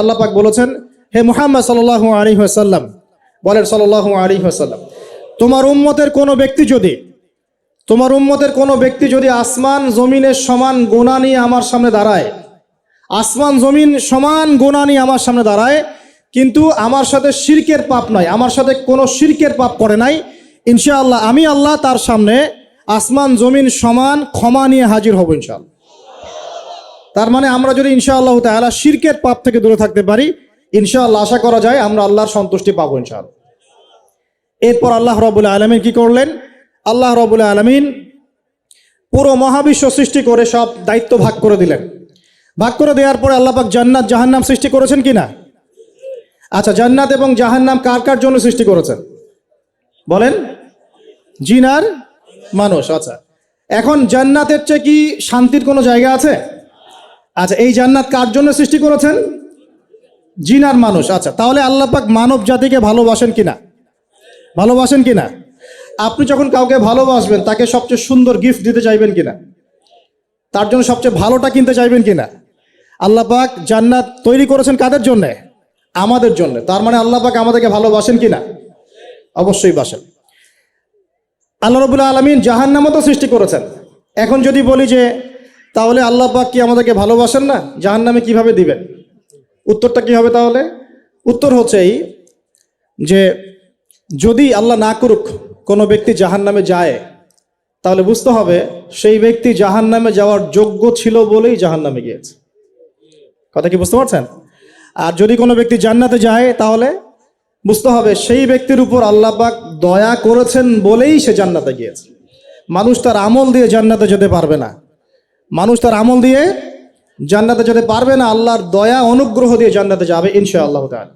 আল্লাহ পাক বলেছেন, হে মুহাম্মদ সাল্লাল্লাহু আলাইহি ওয়াসাল্লাম, বলেন সাল্লাল্লাহু আলাইহি ওয়াসাল্লাম, তোমার উম্মতের কোনো ব্যক্তি যদি, তোমার উম্মতের কোনো ব্যক্তি যদি আসমান জমিনের সমান গোনা নিয়ে আমার সামনে দাঁড়ায়, আসমান জমিন সমান গোনা নিয়ে আমার সামনে দাঁড়ায়, কিন্তু আমার সাথে শিরকের পাপ নয় আমার সাথে কোনো শিরকের পাপ করে নাই, ইনশাআল্লাহ আমি আল্লাহ তার সামনে আসমান জমিন সমান ক্ষমা নিয়ে হাজির হব ইনশাআল্লাহ। তার মানে আমরা যদি ইনশাআল্লাহ তাআলা শিরকের পাপ থেকে দূরে থাকতে পারি, ইনশাআল্লাহ আশা করা যায় আমরা আল্লাহর সন্তুষ্টি পাবো ইনশাআল্লাহ। এরপর আল্লাহ রবুল্লা আলমিন কি করলেন? আল্লাহ রবুল্লা আলমিন পুরো মহাবিশ্ব সৃষ্টি করে সব দায়িত্ব ভাগ করে দিলেন। ভাগ করে দেওয়ার পরে আল্লাহ পাক জান্নাত, জাহান্নাম সৃষ্টি করেছেন কি না আচ্ছা জান্নাত এবং জাহান্নাম কার কার জন্য সৃষ্টি করেছেন? বলেন। জিনার মানুষ আচ্ছা। এখন জান্নাতের চেয়ে কি শান্তির কোনো জায়গা আছে? আচ্ছা এই জান্নাত কার জন্য সৃষ্টি করেছেন? জিনার মানুষ। আচ্ছা তাহলে আল্লাহ পাক মানব জাতিকে ভালোবাসেন কিনা? ভালোবাসেন কিনা? আপনি যখন কাউকে ভালোবাসবেন, তাকে সবচেয়ে সুন্দর গিফট দিতে চাইবেন কিনা? তার জন্য সবচেয়ে ভালোটা কিনতে চাইবেন কিনা? আল্লাহ পাক জান্নাত তৈরি করেছেন কাদের জন্যে? আমাদের জন্য। তার মানে আল্লাহ পাক আমাদেরকে ভালোবাসেন কিনা? অবশ্যই বাসেন। আল্লাহ রবুল্লা আলমিন জাহান্নামও তো সৃষ্টি করেছেন। এখন যদি বলি যে তাহলে আল্লাহ পাক কি আমাদেরকে ভালোবাসেন না? জাহান্নামে কীভাবে দিবেন? উত্তরটা কি হবে তাহলে? উত্তর হচ্ছে এই যে যদি আল্লাহ না করুক, কোনো ব্যক্তি জাহান নামে যায়, তাহলে বুঝতে হবে সেই ব্যক্তি জাহান নামে যাওয়ার যোগ্য ছিল বলেই জাহান নামে গিয়েছে। কথা কি বুঝতে পারছেন? আর যদি কোনো ব্যক্তি জান্নাতে যায়, তাহলে বুঝতে হবে সেই ব্যক্তির উপর আল্লাহ পাক দয়া করেছেন বলেই সে জান্নাতে গিয়েছে। মানুষ তার আমল দিয়ে জান্নাতে যেতে পারবে না। মানুষ তার আমল দিয়ে জান্নাতে যেতে পারবে না, আল্লাহর দয়া, অনুগ্রহ দিয়ে জান্নাতে যাবে ইনশা আল্লাহ তাআলা।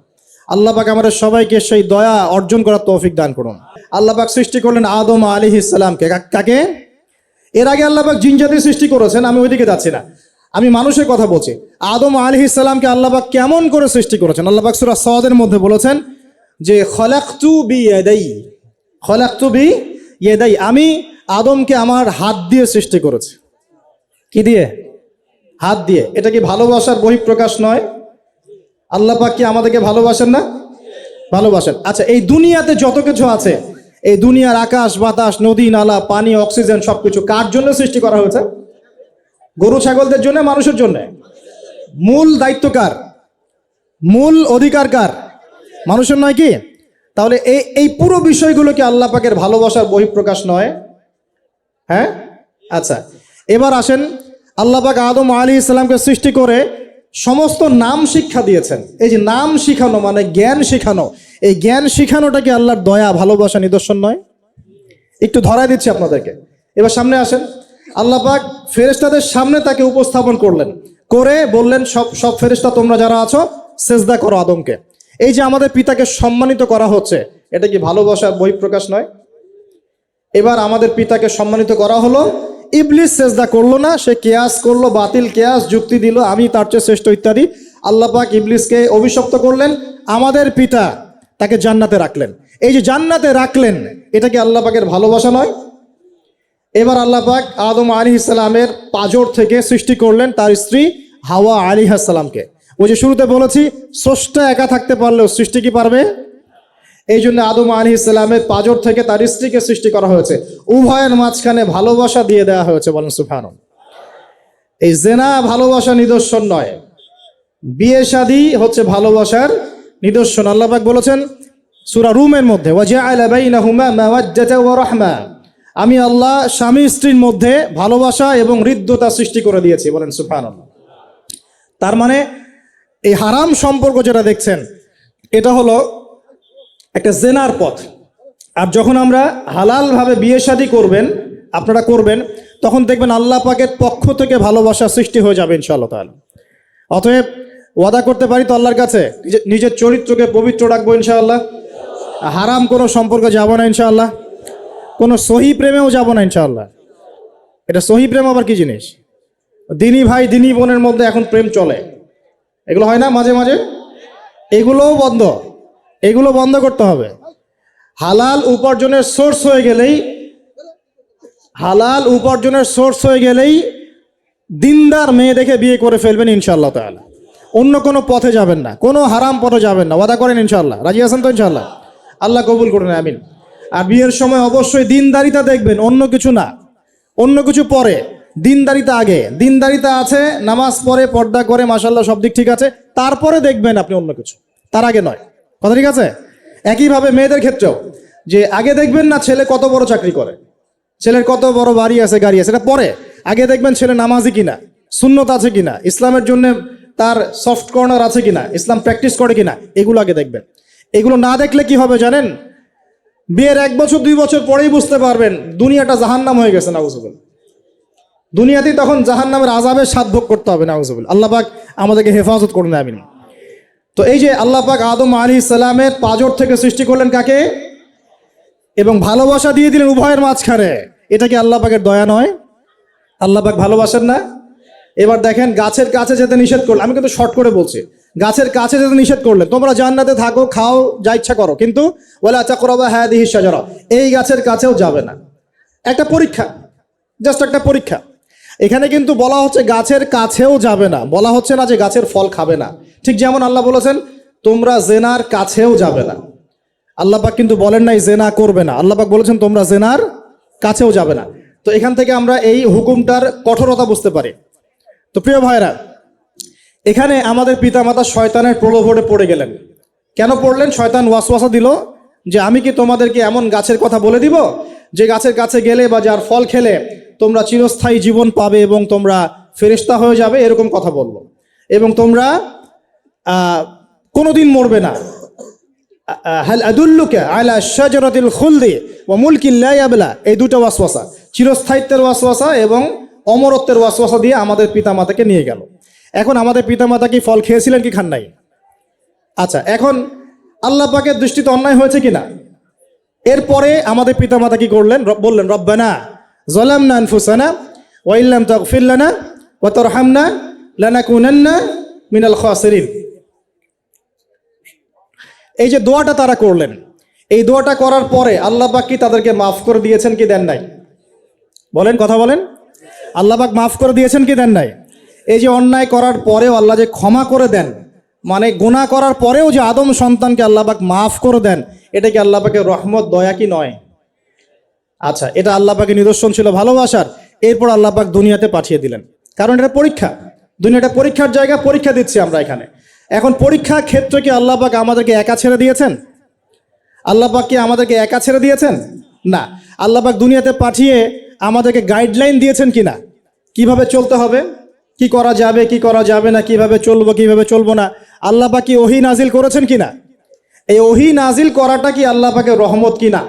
আল্লাহ পাক আমাদের সবাইকে সেই দয়া অর্জন করার তৌফিক দান করুন। আল্লাহ পাক সৃষ্টি করলেন আদম আলী ইসলামকে কাকে? এর আগে আল্লাহ পাক জিনজাতি সৃষ্টি করেছেন, আমি ওইদিকে যাচ্ছি না। আমি মানুষের কথা বলছি। আদম আলী ইসলামকে আল্লাহ পাক কেমন করে সৃষ্টি করেছেন? আল্লাহ পাক সুরা সওয়াদের মধ্যে বলেছেন যে, খলাক্তু বি ইয়াদাই খলাক্তু বি ইয়াদাই আমি আদমকে আমার হাত দিয়ে সৃষ্টি করেছি। কি দিয়ে? হাত দিয়ে। এটা কি ভালোবাসার বহিঃপ্রকাশ নয়? আল্লাহ পাক কি আমাদেরকে ভালোবাসেন না? ভালোবাসেন। আচ্ছা এই দুনিয়াতে যত কিছু আছে, এই দুনিয়ার আকাশ, বাতাস, নদী, নালা, পানি, অক্সিজেন, সবকিছু কার জন্য সৃষ্টি করা হয়েছে? গরু, ছাগলদের জন্য, মানুষের জন্য? মূল দায়িত্ব কার? মূল অধিকার কার? মানুষের নয় কি? তাহলে এই এই পুরো বিষয়গুলো কি আল্লাহ পাকের ভালোবাসার বহিঃপ্রকাশ নয়? হ্যাঁ? আচ্ছা এবার আসেন আল্লাহ পাক আদম আলী ইসলামকে সৃষ্টি করে সমস্ত নাম শিক্ষা দিয়েছেন। এই যে নাম শিখানো মানে জ্ঞান শিখানো। এই জ্ঞান শিখানোটা কি আল্লাহর দয়া, ভালোবাসা, নিদর্শন নয়। একটু ধরাই দিচ্ছি আপনাদেরকে। এবার সামনে আসেন। আল্লাহ পাক ফেরেশতাদের সামনে তাকে উপস্থাপন করলেন। করে বললেন, সব সব ফেরেশতা তোমরা যারা আছো, সেজদা করো আদমকে। এই যে আমাদের পিতাকে সম্মানিত করা হচ্ছে, এটা কি ভালোবাসার বহিঃপ্রকাশ নয়? এবার আমাদের পিতাকে সম্মানিত করা হলো ইবলিস সেজদা করল না, সে কেয়াস করল, বাতিল কেয়াস, যুক্তি দিল, আমি তার চেয়ে শ্রেষ্ঠ ইত্যাদি। আল্লাহ পাক ইবলিসকে অভিশপ্ত করলেন, আমাদের পিতা তাকে জান্নাতে রাখলেন। এই যে জান্নাতে রাখলেন, এটা কি আল্লাহ পাকের ভালোবাসা নয়? এবার আল্লাহ পাক আদম আলী ইসলামের পাজর থেকে সৃষ্টি করলেন তার স্ত্রী হাওয়া আলী সালামকে। ওই যে শুরুতে বলেছি, স্রষ্টা একা থাকতে পারলেও সৃষ্টি কি পারবে? এই জন্য আদম আলী ইসলামের পাজর থেকে তার স্ত্রীকে সৃষ্টি করা হয়েছে। উভয়ের মাঝখানে ভালোবাসা দিয়ে দেওয়া হয়েছে, বলেন সুফান এই জেনা ভালোবাসা নিদর্শন নয়। বিয়ে শাদী হচ্ছে ভালোবাসার নিদর্শন। আল্লাহবাক বলেছেন সুরা রুমের মধ্যে আমি আল্লাহ স্বামী স্ত্রীর মধ্যে ভালোবাসা এবং হৃদ্যতা সৃষ্টি করে দিয়েছি, বলেন সুবহানাল্লাহ। তার মানে এই হারাম সম্পর্ক যেটা দেখছেন, এটা হলো একটা জেনার পথ। আর যখন আমরা হালালভাবে বিয়ে শাদী করবেন, আপনারা করবেন, তখন দেখবেন আল্লাহ পাকের পক্ষ থেকে ভালোবাসা সৃষ্টি হয়ে যাবে ইনশাআল্লাহ তাআলা। অতএব ওয়াদা করতে পারি তো আল্লাহর কাছে, নিজে- নিজের চরিত্রকে পবিত্র রাখব ইনশাআল্লাহ। হারাম কোনো সম্পর্কে যাব না ইনশাআল্লাহ। কোনো সহি প্রেমেও যাব না ইনশাআল্লাহ। এটা সহি প্রেম আবার কি জিনিস? দিনী ভাই, দিনী বোনের মধ্যে এখন প্রেম চলে। এগুলো হয় না মাঝে মাঝে? এগুলোও বন্ধ। এগুলো বন্ধ করতে হবে। হালাল উপার্জনের সোর্স হয়ে গেলেই, হালাল উপার্জনের সোর্স হয়ে গেলেই দিনদার মেয়ে দেখে বিয়ে করে ফেলবেন ইনশাল্লাহ তাহলে অন্য কোনো পথে যাবেন না, কোনো হারাম পথে যাবেন না। ওয়াদা করেন ইনশাল্লাহ রাজি আছেন তো ইনশাল্লাহ আল্লাহ কবুল করুন, আমিন। আর বিয়ের সময় অবশ্যই দিনদারিতা দেখবেন, অন্য কিছু না। অন্য কিছু পরে, দিনদারিতা আগে। দিনদারিতা আছে, নামাজ পড়ে, পর্দা করে মাসাল্লাহ সব দিক ঠিক আছে। তারপরে দেখবেন আপনি অন্য কিছু। তার আগে নয়। কথা ঠিক আছে? একইভাবে মেয়েদের ক্ষেত্রেও, যে আগে দেখবেন না ছেলে কত বড় চাকরি করে। ছেলের কত বড় বাড়ি আছে, গাড়ি আছে, এটা পরে। আগে দেখবেন ছেলে নামাজি কিনা, সুন্নত আছে কিনা, ইসলামের জন্য তার সফট কর্নার আছে কিনা, ইসলাম প্র্যাকটিস করে কিনা, এগুলো আগে দেখবেন। এগুলো না দেখলে কি হবে জানেন? বিয়ের এক বছর, দুই বছর পরেই বুঝতে পারবেন, দুনিয়াটা জাহান্নাম হয়ে গেছে নাউজুবুল দুনিয়াতেই তখন জাহান্নামের আজাবের স্বাদ ভোগ করতে হবে নাউজুবুল আল্লাহ পাক আমাদেরকে হেফাজত করুন, আমিন। তো এই যে আল্লাহ পাক আদম আলী ইসলামের পাজর থেকে সৃষ্টি করলেন কাকে? এবং ভালোবাসা দিয়ে দিলেন উভয়ের মাঝখানে। এটা কি আল্লাহ পাকের দয়া নয়? আল্লাহ পাক ভালোবাসেন না? এবার দেখেন গাছের কাছে যেতে নিষেধ করলেন। আমি কিন্তু শর্ট করে বলছি। গাছের কাছে যেতে নিষেধ করলেন। তোমরা জান্নাতে থাকো, খাও, যা ইচ্ছা করো। কিন্তু বলে আচ্ছা করবা হ্যাঁ দিহি সাজারা এই গাছের কাছেও যাবে না। একটা পরীক্ষা, জাস্ট একটা পরীক্ষা। এখানে কিন্তু বলা হচ্ছে গাছের কাছেও যাবে না। বলা হচ্ছে না যে গাছের ফল খাবে না। ঠিক যেমন আল্লাহ বলেছেন, তোমরা জেনার কাছেও যাবে না। আল্লাপাক কিন্তু বলেন নাই, জেনা করবে না। আল্লাপাক বলেছেন, তোমরা জেনার কাছেও যাবে না। তো এখান থেকে আমরা এই হুকুমটার কঠোরতা বুঝতে পারি। তো প্রিয় ভাইরা এখানে আমাদের পিতামাতা শয়তানের প্রলোভনে পড়ে গেলেন। কেন পড়লেন? শয়তান ওয়াসওয়াসা দিল যে, আমি কি তোমাদেরকে এমন গাছের কথা বলে দিব, যে গাছের কাছে গেলে বা যার ফল খেলে তোমরা চিরস্থায়ী জীবন পাবে এবং তোমরা ফেরিস্তা হয়ে যাবে? এরকম কথা বলল। এবং তোমরা কোনোদিন মরবে না। হাল আদুল্লুকে আলা শাজরাতিল খুলদি ও মুলকিল্লা ইয়াবলা। এই দুটো ওয়াসওয়াসা, চিরস্থায়িত্বের ওয়াসওয়াসা এবং অমরত্বের ওয়াসওয়াসা দিয়ে আমাদের পিতামাতাকে নিয়ে গেল। এখন আমাদের পিতামাতা কি ফল খেয়েছিলেন কি খান নাই? আচ্ছা এখন আল্লাহ পাকের দৃষ্টিতে অন্যায় হয়েছে কিনা এরপরে আমাদের পিতামাতা কি করলেন? বললেন, রব্বানা জলামনা আনফুসানা ওয়াইল্লাম তাগফির লানা ওয়া তারহামনা লানাকুনান্না মিনাল খাসিরিন। এই যে দোয়াটা তারা করলেন, এই দোয়াটা করার পরে আল্লাহ পাক কি তাদেরকে মাফ করে দিয়েছেন কি দেন নাই? বলেন, কথা বলেন। আল্লাহ পাক মাফ করে দিয়েছেন কি দেন নাই? এই যে অন্যায় করার পরেও আল্লাহ যে ক্ষমা করে দেন মানে গুণা করার পরেও যে আদম সন্তানকে আল্লাহ পাক মাফ করে দেন, এটা কি আল্লাহ পাকের রহমত, দয়া কি নয়? আচ্ছা এটা আল্লাহ পাকের নিদর্শন ছিল ভালোবাসার, এরপর আল্লাহ পাক দুনিয়াতে পাঠিয়ে দিলেন। কারণ এটা পরীক্ষা। দুনিয়াটা পরীক্ষার জায়গা, পরীক্ষা দিচ্ছি আমরা এখানে। এখন পরীক্ষা ক্ষেত্রে কি আল্লাহ পাক আমাদেরকে একা ছেড়ে দিয়েছেন? আল্লাহ পাক কি আমাদেরকে একা ছেড়ে দিয়েছেন? না। আল্লাহ পাক দুনিয়াতে পাঠিয়ে আমাদেরকে গাইডলাইন দিয়েছেন কিনা? কীভাবে চলতে হবে? কি করা যাবে, কি করা যাবে না, কীভাবে চলবো কীভাবে চলবো না? আল্লাহ পাক কি ওহি নাজিল করেছেন কিনা? এই ওহি নাজিল করাটা কি আল্লাহ পাকের রহমত কিনা?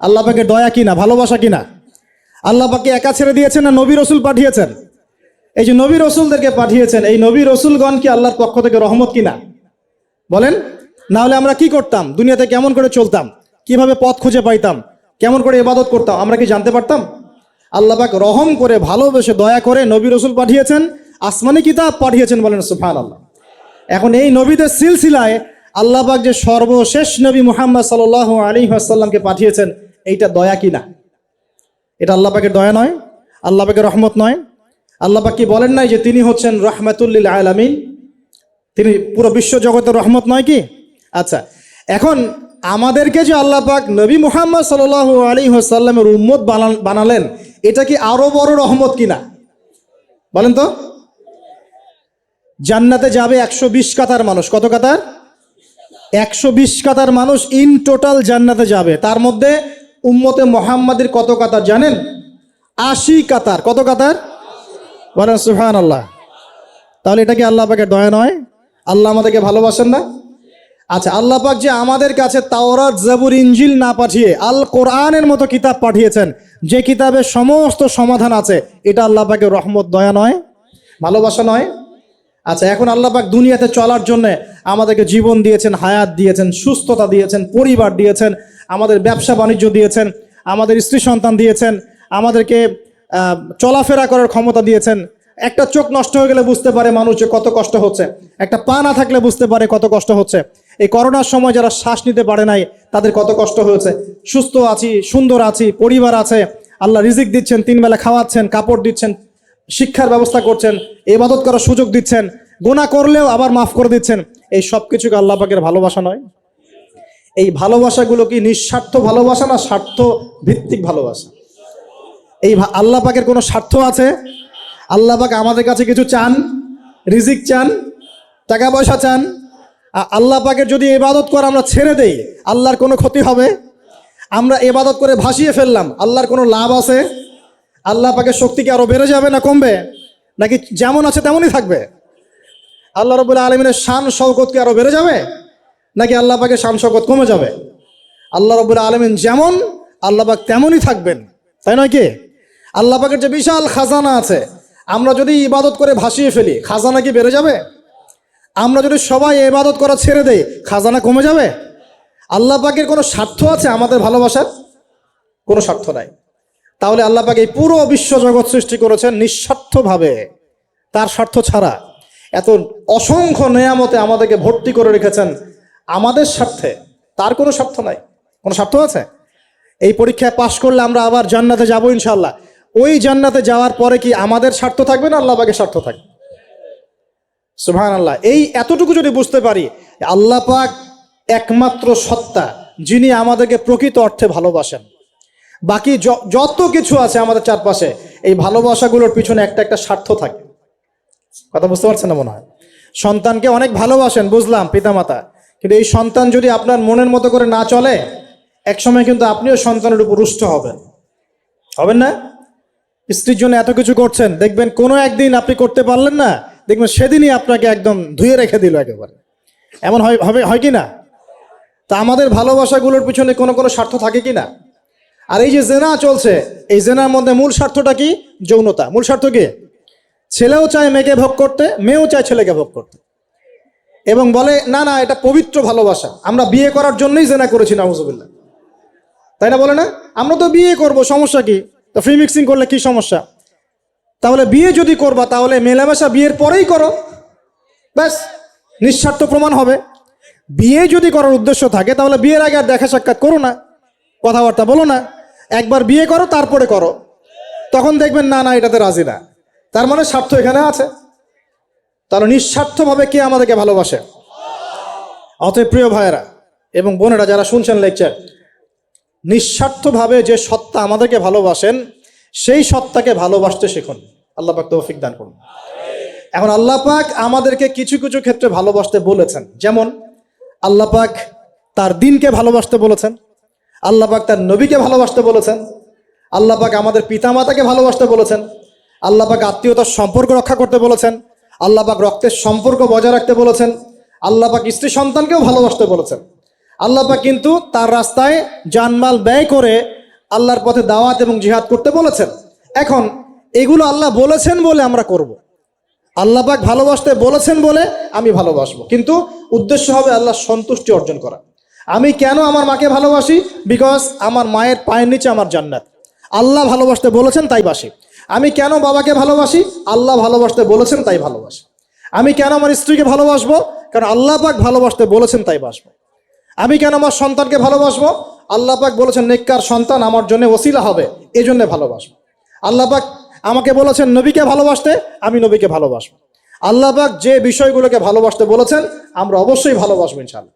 আল্লাহ পাকের দয়া কিনা? ভালোবাসা কিনা? আল্লাহ পাকে একা ছেড়ে দিয়েছেন না নবী রসুল পাঠিয়েছেন? এই যে নবী রসুলদেরকে পাঠিয়েছেন, এই নবী রসুলগণ কি আল্লাহর পক্ষ থেকে রহমত কিনা? বলেন না হলে আমরা কি করতাম? দুনিয়াতে কেমন করে চলতাম? কীভাবে পথ খুঁজে পাইতাম? কেমন করে ইবাদত করতাম? আমরা কি জানতে পারতাম? আল্লাহ পাক রহম করে, ভালোবেসে দয়া করে নবী রসুল পাঠিয়েছেন, আসমানি কিতাব পাঠিয়েছেন বলেন সুফান আল্লাহ এখন এই নবীদের সিলসিলায় আল্লাহ পাক যে সর্বশেষ নবী মুহাম্মদ সাল আলী আসাল্লামকে পাঠিয়েছেন, এইটা দয়া কি না এটা আল্লাহ পাকের দয়া নয়, আল্লাহ পাকের রহমত নয় আল্লাহ পাক বলেন নাই যে তিনি হচ্ছেন রহমাতুল্লিল আলামিন? তিনি পুরো বিশ্ব জগতের রহমত নয় কি? আচ্ছা এখন আমাদেরকে যে আল্লাহ পাক নবী মুহাম্মদ সাল আলী সাল্লামের উম্মত বানালেন, এটা কি আরও বড় রহমত কিনা? বলেন তো। জান্নাতে যাবে একশো বিশ কাতার মানুষ। কত কাতার? একশো বিশ কাতার মানুষ ইন টোটাল জান্নাতে যাবে। তার মধ্যে উম্মতে মোহাম্মদের কত কাতার জানেন? আশি কাতার। কত কাতার? বলেন সুহান আল্লাহ তাহলে এটা কি আল্লাহ পাকের দয়া নয়? আল্লাহ আমাদেরকে ভালোবাসেন না? আচ্ছা আল্লাহ পাক যে আমাদের কাছে তাওরাত, জাবুর ইঞ্জিল না পাঠিয়ে আল কোরআনের মতো কিতাব পাঠিয়েছেন, যে কিতাবের সমস্ত সমাধান আছে, এটা আল্লাহ পাকের রহমত, দয়া নয়? ভালোবাসা নয়? আচ্ছা এখন আল্লাহ পাক দুনিয়াতে চলার জন্য আমাদেরকে জীবন দিয়েছেন, হায়াত দিয়েছেন, সুস্থতা দিয়েছেন, পরিবার দিয়েছেন, আমাদের ব্যবসা বাণিজ্য দিয়েছেন, আমাদের স্ত্রী সন্তান দিয়েছেন, আমাদেরকে চলাফেরা করার ক্ষমতা দিয়েছেন। একটা চোখ নষ্ট হয়ে গেলে বুঝতে পারে মানুষ যে কত কষ্ট হচ্ছে। একটা পা না থাকলে বুঝতে পারে কত কষ্ট হচ্ছে। এই করোনার সময় যারা শ্বাস নিতে পারে নাই, তাদের কত কষ্ট হয়েছে। সুস্থ আছি, সুন্দর আছি, পরিবার আছে। আল্লাহ রিজিক দিচ্ছেন, তিন বেলা খাওয়াচ্ছেন, কাপড় দিচ্ছেন, শিক্ষার ব্যবস্থা করছেন এবাদত করার সুযোগ দিচ্ছেন গোনা করলেও আবার মাফ করে দিচ্ছেন। এই সব কিছুকে আল্লাহ পাকের ভালোবাসা নয়। এই ভালোবাসাগুলো কি নিঃস্বার্থ ভালোবাসা না স্বার্থ ভিত্তিক ভালোবাসা? এই আল্লাহ পাকের কোনো স্বার্থ আছে? আল্লাহ পাক আমাদের কাছে কিছু চান, রিজিক চান, টাকা পয়সা চান আল্লাহ পাকের যদি এবাদত করে আমরা ছেড়ে দেই, আল্লাহর কোনো ক্ষতি হবে? আমরা এবাদত করে ভাসিয়ে ফেললাম, আল্লাহর কোনো লাভ আছে? আল্লাহ পাকের শক্তি কি আরও বেড়ে যাবে না কমবে? নাকি যেমন আছে তেমনই থাকবে? আল্লাহ রবুল্লা আলমিনের শান শৌকত কি আরও বেড়ে যাবে? নাকি আল্লাহ পাকের শান শৌকত কমে যাবে? আল্লাহ রবুল্লা আলমিন যেমন, আল্লাহ পাক তেমনই থাকবেন, তাই নয় কি? আল্লাহ পাকের যে বিশাল খাজানা আছে, আমরা যদি ইবাদত করে ভাসিয়ে ফেলি, খাজানা কি বেড়ে যাবে? আমরা যদি সবাই ইবাদত করা ছেড়ে দেই, খাজানা কমে যাবে? আল্লাহ পাকের কোনো স্বার্থ আছে আমাদের ভালোবাসার? কোনো স্বার্থ নাই। তাহলে আল্লাহ পাক এই পুরো বিশ্ব জগৎ সৃষ্টি করেছেন নিঃস্বার্থভাবে। তার স্বার্থ ছাড়া এত অসংখ্য নেয়ামতে আমাদেরকে ভর্তি করে রেখেছেন আমাদের স্বার্থে। তার কোনো স্বার্থ নাই। কোনো স্বার্থ আছে? এই পরীক্ষায় পাশ করলে আমরা আবার জান্নাতে যাব ইনশাল্লাহ ওই জান্নাতে যাওয়ার পরে কি আমাদের স্বার্থ থাকবে না আল্লাহ পাকের স্বার্থ থাকবে? সুবহান আল্লাহ এই এতটুকু যদি বুঝতে পারি, আল্লাহ পাক একমাত্র সত্তা যিনি আমাদেরকে প্রকৃত অর্থে ভালোবাসেন। বাকি যত কিছু আছে আমাদের চারপাশে, এই ভালোবাসাগুলোর পিছনে একটা একটা স্বার্থ থাকে। কথা বুঝতে পারছেন না মনে হয়? সন্তানকে অনেক ভালোবাসেন, বুঝলাম, পিতামাতা। কিন্তু এই সন্তান যদি আপনার মনের মতো করে না চলে, একসময় কিন্তু আপনিও সন্তানের উপর রুষ্ট হবেন। হবেন না? স্ত্রীর জন্য এত কিছু করছেন, দেখবেন কোনো একদিন আপনি করতে পারলেন না, দেখবেন সেদিনই আপনাকে একদম ধুয়ে রেখে দিল একেবারে। এমন হয়, হবে, হয় কি না? তা আমাদের ভালোবাসাগুলোর পিছনে কোনো কোনো স্বার্থ থাকে কি না? আর এই যে জেনা চলছে, এই জেনার মধ্যে মূল স্বার্থটা কি? যৌনতা। মূল স্বার্থ কি? ছেলেও চায় মেয়েকে ভোগ করতে, মেয়েও চায় ছেলেকে ভোগ করতে। এবং বলে, না না, এটা পবিত্র ভালোবাসা। আমরা বিয়ে করার জন্যই জেনা করেছি, নাউজুবিল্লাহ। তাই না বলে না? আমরা তো বিয়ে করব, সমস্যা কি? তো ফ্রি মিক্সিং করলে কি সমস্যা? তাহলে বিয়ে যদি করবা, তাহলে মেলামেশা বিয়ের পরেই করো। ব্যাস, নিঃস্বার্থ প্রমাণ হবে। বিয়ে যদি করার উদ্দেশ্য থাকে, তাহলে বিয়ের আগে আর দেখা সাক্ষাৎ করো না, কথাবার্তা বলো না। একবার বিয়ে করো, তারপরে করো। তখন দেখবেন, না না, এটাতে রাজি না। তার মানে স্বার্থ এখানে আছে। তাহলে নিঃস্বার্থভাবে কে আমাদেরকে ভালোবাসে? অতএব প্রিয় ভাইয়েরা এবং বোনেরা, যারা শুনছেন লেকচার, নিঃস্বার্থভাবে যে সত্তা আমাদেরকে ভালোবাসেন, সেই সত্তাকে ভালোবাসতে শিখুন। আল্লাহ পাক তৌফিক দান করুন। এখন আল্লাহ পাক আমাদেরকে কিছু কিছু ক্ষেত্রে ভালোবাসতে বলেছেন। যেমন, আল্লাহ পাক তার দিনকে ভালোবাসতে বলেছেন, আল্লাহ পাক তার নবীকে ভালোবাসতে বলেছেন, আল্লাহ পাক আমাদের পিতামাতাকে ভালোবাসতে বলেছেন, আল্লাহ পাক আত্মীয়তার সম্পর্ক রক্ষা করতে বলেছেন, আল্লাহ পাক রক্তের সম্পর্ক বজায় রাখতে বলেছেন, আল্লাহ পাক স্ত্রী সন্তানকেও ভালোবাসতে বলেছেন। আল্লাহ পাক কিন্তু তার রাস্তায় জানমাল ব্যয় করে আল্লাহর পথে দাওয়াত এবং জিহাদ করতে বলেছেন। এখন এগুলো আল্লাহ বলেছেন বলে আমরা করব। আল্লাহ পাক ভালোবাসতে বলেছেন বলে আমি ভালোবাসবো। কিন্তু উদ্দেশ্য হবে আল্লাহ সন্তুষ্টি অর্জন করা। আমি কেন আমার মাকে ভালোবাসি? বিকজ আমার মায়ের পায়ের নিচে আমার জান্নাত। আল্লাহ ভালোবাসতে বলেছেন তাই বাসি। আমি কেন বাবাকে ভালোবাসি? আল্লাহ ভালোবাসতে বলেছেন তাই ভালোবাসি। আমি কেন আমার স্ত্রীকে ভালোবাসবো? কারণ আল্লাহ পাক ভালোবাসতে বলেছেন তাই বাসবো। আমি কেন আমার সন্তানকে ভালোবাসবো? পাক বলেছেন, নেককার সন্তান আমার জন্য ওসিলা হবে এই জন্যে ভালোবাসবো পাক আমাকে বলেছেন, নবীকে ভালোবাসতে আমি নবীকে ভালোবাসবো। পাক যে বিষয়গুলোকে ভালোবাসতে বলেছেন, আমরা অবশ্যই ভালোবাসবো ইনশাল্লাহ